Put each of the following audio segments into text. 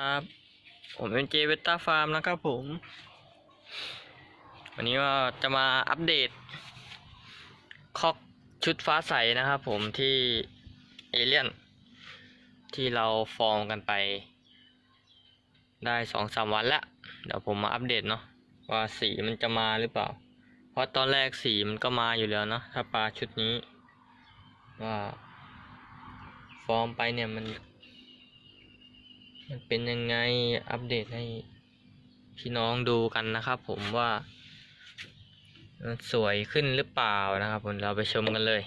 ครับผมเป็นเจเวต้าฟาร์มนะครับผม วันนี้ก็จะมาอัปเดตคอกชุดฟ้าใสนะครับผมที่เอเลียน ที่เราฟอร์มกันไป ได้สองสามวันแล้ว เดี๋ยวผมมาอัปเดตเนาะว่าสีมันจะมาหรือเปล่า เพราะตอนแรกสีมันก็มาอยู่แล้วเนาะถ้าปลาชุดนี้ ว่า ฟอร์มไปเนี่ยมัน มันเป็นยังไงอัปเดตให้พี่น้องดูกันนะครับ ผมว่ามันสวยขึ้นหรือเปล่านะครับผมเราไปชมกันเลย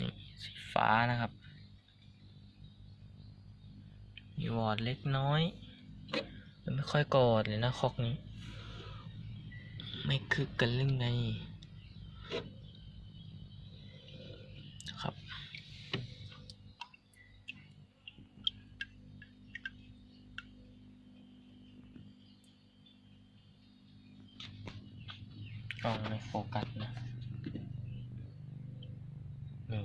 นี่สีฟ้านะครับ มีวอดเล็กน้อยมันไม่ค่อยกอดเลยนะคอกนี้ ไม่คึกกันเรื่องไง กล้องไม่โฟกัสนะนี่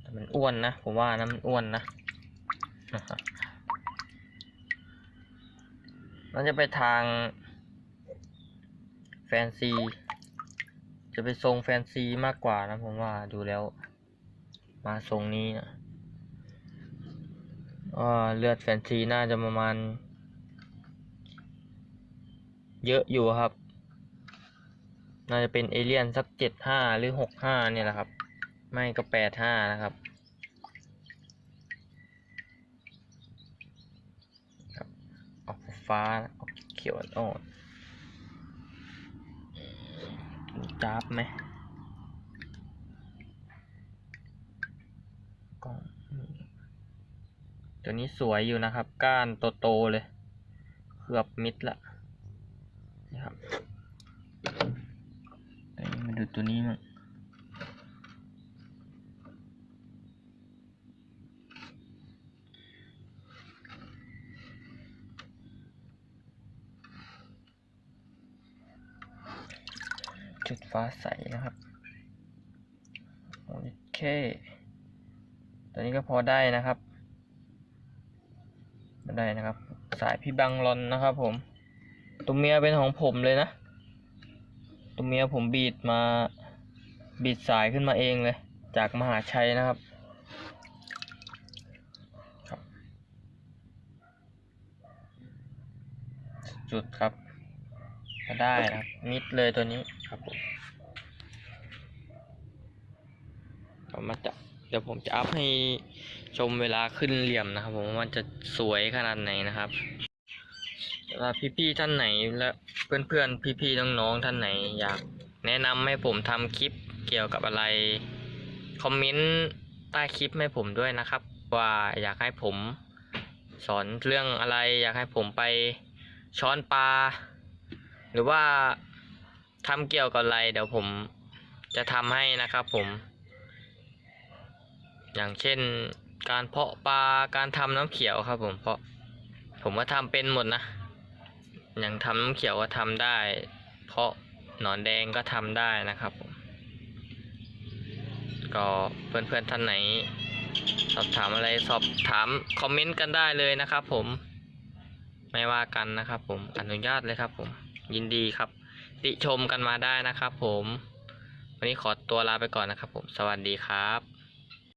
แต่มันอ้วนนะ ผมว่านะมันอ้วนนะมันจะไปทาง แฟนซี จะไปทรงแฟนซีมากกว่านะผมว่าดูแล้ว มาทรงนี้นะก็เลือดแฟนซีน่าจะประมาณ เยอะอยู่ครับ น่าจะเป็นเอเลียนสักเจ็ดห้าหรือหกห้าเนี่ยแหละครับ ไม่ก็แปดห้านะครับออกฟ้าออกเขียวอ่อนจ้าบไหมกล้องตัวนี้สวยอยู่นะครับ ก้านโตๆเลย เกือบมิดละนี่ครับแต่มา ดูตัวนี้มั้งจุดฟ้าใสนะครับ โอเค ตัวนี้ก็พอได้นะครับได้นะครับ สายพี่บังลอนนะครับผม ตัวเมียเป็นของผมเลยนะ ตัวเมียผมบีดมาบีดสายขึ้นมาเองเลย จากมหาชัยนะครับครับ จุดครับก็ได้นะครับมิดเลยตัวนี้ครับผมผมมาจะเดี๋ยวผมจะอัพให้ชมเวลาขึ้นเหลี่ยมนะครับ ผมว่ามันจะสวยขนาดไหนนะครับ ถ้าพี่ๆท่านไหนและเพื่อนๆพี่ๆน้องๆท่านไหน อยากแนะนำให้ผมทำคลิปเกี่ยวกับอะไร คอมเมนต์ใต้คลิปให้ผมด้วยนะครับ ว่าอยากให้ผมสอนเรื่องอะไร อยากให้ผมไปช้อนปลาหรือว่าทำเกี่ยวกับอะไร เดี๋ยวผมจะทำให้นะครับผม อย่างเช่นการเพาะปลาการทำน้ำเขียวครับผมเพราะผมก็ทำเป็นหมดนะ อย่างทำน้ำเขียวก็ทำได้ เพราะหนอนแดงก็ทำได้นะครับผมก็เพื่อนๆท่านไหน สอบถามอะไรสอบถามคอมเมนต์กันได้เลยนะครับ ผมไม่ว่ากันนะครับ ผมอนุญาตเลยครับ ผมยินดีครับ ติชมกันมาได้นะครับ ผม วันนี้ขอตัวลาไปก่อนนะครับ ผมสวัสดีครับ